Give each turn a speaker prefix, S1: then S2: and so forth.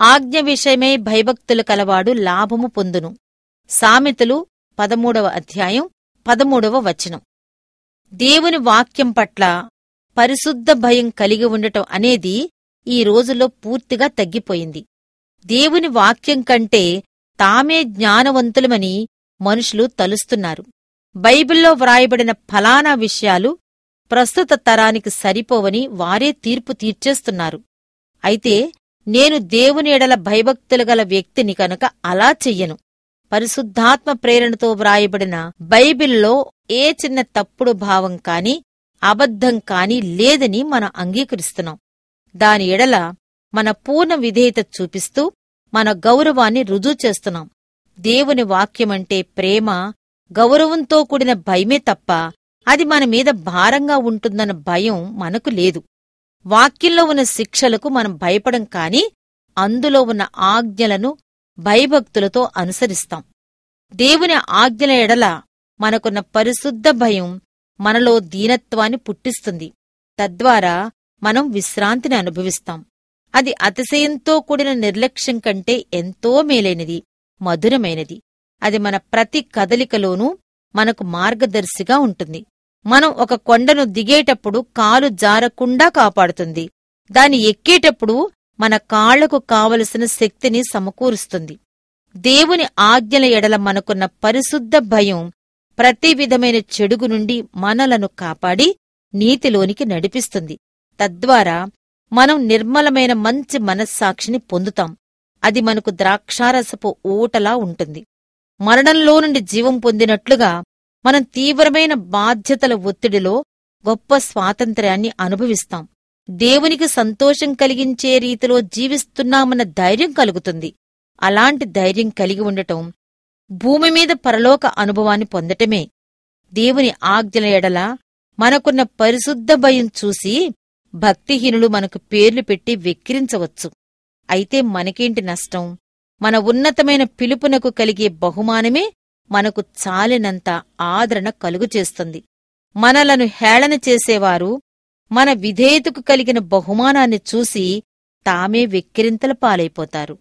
S1: ఆజ్ఞ విషయమై భయభక్తులు కలవాడు లాభము పొందును. సామెతలు పదమూడవ అధ్యాయం పదమూడవ వచనం. దేవుని వాక్యం పట్ల పరిశుద్ధ భయం కలిగి ఉండటం అనేది ఈ రోజుల్లో పూర్తిగా తగ్గిపోయింది. దేవుని వాక్యం కంటే తామే జ్ఞానవంతులమని మనుషులు తలుస్తున్నారు. బైబిల్లో వ్రాయబడిన ఫలానా విషయాలు ప్రస్తుత తరానికి సరిపోవని వారే తీర్పు తీర్చేస్తున్నారు. అయితే నేను దేవుని ఎడల భయభక్తులు గల వ్యక్తిని కనుక అలా చెయ్యను. పరిశుద్ధాత్మ ప్రేరణతో వ్రాయబడిన బైబిల్లో ఏ చిన్న తప్పుడు భావం కాని అబద్ధం కాని లేదని మనం అంగీకరిస్తున్నాం. దాని ఎడల మన పూర్ణ విధేయత చూపిస్తూ మన గౌరవాన్ని రుజువు చేస్తున్నాం. దేవుని వాక్యమంటే ప్రేమ గౌరవంతో కూడిన భయమే తప్ప అది మన మీద భారంగా ఉంటుందన్న భయం మనకు లేదు. వాక్యంలో ఉన్న శిక్షలకు మనం భయపడం కాని అందులో ఉన్న ఆజ్ఞలను భయభక్తులతో అనుసరిస్తాం. దేవుని ఆజ్ఞల ఎడల మనకున్న పరిశుద్ధ భయం మనలో దీనత్వాన్ని పుట్టిస్తుంది. తద్వారా మనం విశ్రాంతిని అనుభవిస్తాం. అది అతిశయంతో కూడిన నిర్లక్ష్యం కంటే ఎంతో మేలైనది మధురమైనది. అది మన ప్రతి కదలికలోనూ మనకు మార్గదర్శిగా ఉంటుంది. మనం ఒక కొండను దిగేటప్పుడు కాలు జారకుండా కాపాడుతుంది. దాని ఎక్కేటప్పుడు మన కాళ్ళకు కావలసిన శక్తిని సమకూరుస్తుంది. దేవుని ఆజ్ఞల ఎడల మనకున్న పరిశుద్ధ భయం ప్రతి విధమైన చెడుగు నుండి మనలను కాపాడి నీతిలోనికి నడిపిస్తుంది. తద్వారా మనం నిర్మలమైన మంచి మనస్సాక్షిని పొందుతాం. అది మనకు ద్రాక్షారసపు ఊటలా ఉంటుంది. మరణంలో నుండి జీవం పొందినట్లుగా మనం తీవ్రమైన బాధ్యతల ఒత్తిడిలో గొప్ప స్వాతంత్ర్యాన్ని అనుభవిస్తాం. దేవునికి సంతోషం కలిగించే రీతిలో జీవిస్తున్నామన్న ధైర్యం కలుగుతుంది. అలాంటి ధైర్యం కలిగి ఉండటం భూమి మీద పరలోక అనుభవాన్ని పొందటమే. దేవుని ఆజ్ఞల ఎడల మనకున్న పరిశుద్ధ భయం చూసి భక్తిహీనులు మనకు పేర్లు పెట్టి వెక్కిరించవచ్చు. అయితే మనకేంటి నష్టం? మన ఉన్నతమైన పిలుపునకు కలిగే బహుమానమే మనకు చాలినంత ఆదరణ కలుగుచేస్తుంది. మనలను హేళన చేసేవారు మన విధేయతకు కలిగిన బహుమానాన్ని చూసి తామే వెక్కిరింతల పాలైపోతారు.